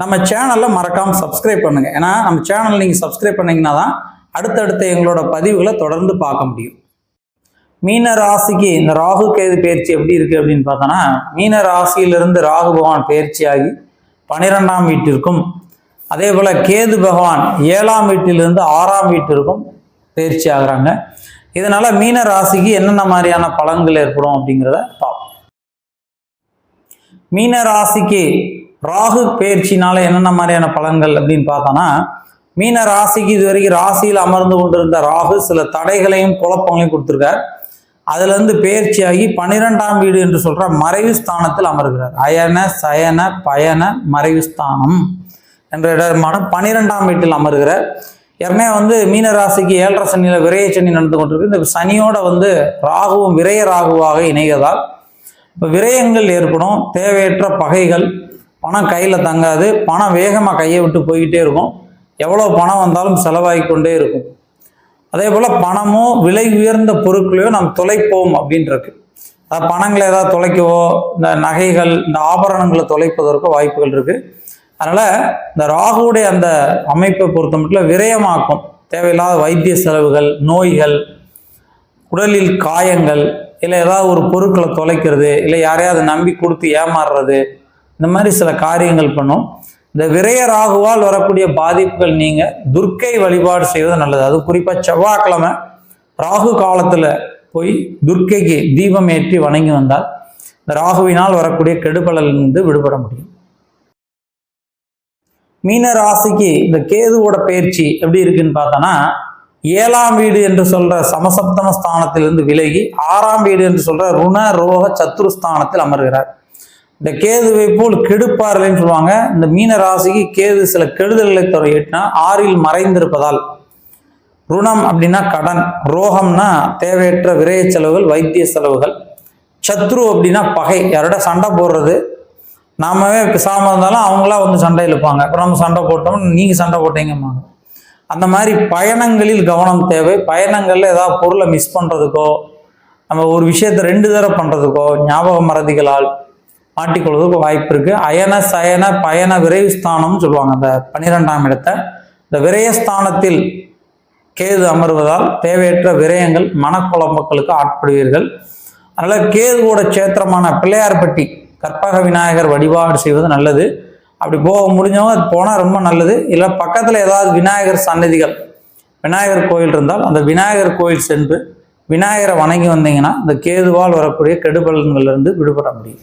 நம்ம சேனலில் மறக்காமல் சப்ஸ்கிரைப் பண்ணுங்கள் ஏன்னா நம்ம சேனல் நீங்கள் சப்ஸ்கிரைப் பண்ணிங்கன்னா தான் அடுத்தடுத்த எங்களோட பதிவுகளை தொடர்ந்து பார்க்க முடியும். மீன ராசிக்கு இந்த ராகு கேது பயிற்சி எப்படி இருக்குது அப்படின்னு பார்த்தோன்னா மீன ராசியிலிருந்து ராகு பகவான் பயிற்சியாகி பனிரெண்டாம் வீட்டிற்கும் அதே போல் கேது பகவான் ஏழாம் வீட்டிலிருந்து ஆறாம் வீட்டிற்கும் பயிற்சி ஆகுறாங்க. இதனால் மீன ராசிக்கு என்னென்ன மாதிரியான பலன்கள் ஏற்படும் அப்படிங்கிறத பார்ப்போம். மீன ராசிக்கு ராகு பயிற்சினால என்னென்ன மாதிரியான பலன்கள் அப்படின்னு பார்த்தோன்னா மீன ராசிக்கு இது வரைக்கும் ராசியில் அமர்ந்து கொண்டிருந்த ராகு சில தடைகளையும் குழப்பங்களையும் கொடுத்துருக்கார். அதுலேருந்து பயிற்சியாகி பன்னிரெண்டாம் வீடு என்று சொல்கிற மறைவு ஸ்தானத்தில் அமர்கிறார். அயன சயன பயன மறைவு ஸ்தானம் என்ற இடமான பன்னிரெண்டாம் வீட்டில் அமர்கிறார். ஏற்கனவே வந்து மீன ராசிக்கு ஏழரை சனியில் விரைய சனி நடந்து கொண்டிருக்கு. இந்த சனியோட வந்து ராகுவும் விரைய ராகுவாக இணைகிறதால் இப்போ விரயங்கள் ஏற்படும் தேவையற்ற பகைகள் பணம் கையில் தங்காது. பணம் வேகமாக கையை விட்டு போய்கிட்டே இருக்கும். எவ்வளோ பணம் வந்தாலும் செலவாகி கொண்டே இருக்கும். அதே போல் பணமோ விலை உயர்ந்த பொருட்களையோ நாம் தொலைப்போம் அப்படின்றது. அதாவது பணங்களை ஏதாவது தொலைக்கவோ இந்த நகைகள் இந்த ஆபரணங்களை தொலைப்பதற்கோ வாய்ப்புகள் இருக்குது அதனால் இந்த ராகுவுடைய அந்த அமைப்பை பொறுத்த மட்டும் விரயமாக்கும். தேவையில்லாத வைத்திய செலவுகள் நோய்கள் உடலில் காயங்கள் இல்லை ஏதாவது ஒரு பொருட்களை தொலைக்கிறது இல்லை யாரையாவது நம்பி கொடுத்து ஏமாறுறது இந்த மாதிரி சில காரியங்கள் பண்ணும். இந்த விரய ராகுவால் வரக்கூடிய பாதிப்புகள் நீங்க துர்க்கை வழிபாடு செய்வது நல்லது. அது குறிப்பாக செவ்வாய்க்கிழமை ராகு காலத்தில் போய் துர்க்கைக்கு தீபம் ஏற்றி வணங்கி வந்தால் இந்த ராகுவினால் வரக்கூடிய கெடுபலிலிருந்து விடுபட முடியும். மீன ராசிக்கு இந்த கேதுவோட பயிற்சி எப்படி இருக்குன்னு பார்த்தோன்னா ஏழாம் வீடு என்று சொல்ற சமசப்தம ஸ்தானத்திலிருந்து விலகி ஆறாம் வீடு என்று சொல்ற ருண ரோக சத்துருஸ்தானத்தில் அமர்கிறார். இந்த கேதுவை போல் கெடுப்பார்கள்னு சொல்லுவாங்க. இந்த மீன ராசிக்கு கேது சில கெடுதல்களை துறையிட்டுனா ஆறில் மறைந்திருப்பதால் ருணம் அப்படின்னா கடன் ரோகம்னா தேவையற்ற விரய செலவுகள் வைத்திய செலவுகள். சத்ரு அப்படின்னா பகை யாரோட சண்டை போடுறது? நாமவே பிசாமல் இருந்தாலும் அவங்களா வந்து சண்டை இழுப்பாங்க. அப்புறம் நம்ம சண்டை போட்டோம்னு நீங்கள் சண்டை போட்டீங்கம்மாங்க அந்த மாதிரி பயணங்களில் கவனம் தேவை. பயணங்களில் ஏதாவது பொருளை மிஸ் பண்ணுறதுக்கோ நம்ம ஒரு விஷயத்தை ரெண்டு தடவை பண்ணுறதுக்கோ ஞாபக மறதிகளால் மாட்டிக்கொள்வதற்கு வாய்ப்பு இருக்கு. அயன சயன பயண விரைவுஸ்தானம்னு சொல்லுவாங்க. அந்த பன்னிரெண்டாம் இடத்தை. இந்த விரயஸ்தானத்தில் கேது அமர்வதால் தேவையற்ற விரயங்கள் மனக்குழம்புகளுக்கு ஆட்படுவீர்கள். அதனால கேதுவோட சேத்திரமான பிள்ளையார்பட்டி கற்பக விநாயகர் வழிபாடு செய்வது நல்லது. அப்படி போக முடிஞ்சவங்க அது போனால் ரொம்ப நல்லது. இல்லை பக்கத்தில் ஏதாவது விநாயகர் சன்னதிகள் விநாயகர் கோயில் இருந்தால் அந்த விநாயகர் கோயில் சென்று விநாயகரை வணங்கி வந்தீங்கன்னா இந்த கேதுவால் வரக்கூடிய கெடுபலன்கள்லேருந்து விடுபட முடியும்.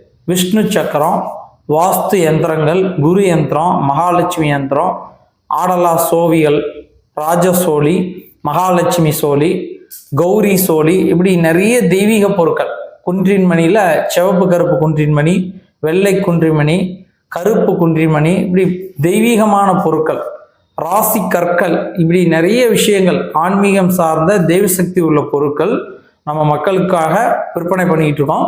விஷ்ணு சக்கரம் வாஸ்து யந்திரங்கள் குரு யந்திரம் மகாலட்சுமி யந்திரம் ஆடலா சோவிகள் ராஜசோழி மகாலட்சுமி சோழி கௌரி சோழி இப்படி நிறைய தெய்வீக பொருட்கள். குன்றின் மணியில் சிவப்பு கருப்பு குன்றின் மணி வெள்ளை குன்றிமணி கருப்பு குன்றிமணி இப்படி தெய்வீகமான பொருட்கள். ராசி கற்கள் இப்படி நிறைய விஷயங்கள் ஆன்மீகம் சார்ந்த தெய்வ சக்தி உள்ள பொருட்கள் நம்ம மக்களுக்காக விற்பனை பண்ணிக்கிட்டு இருக்கோம்.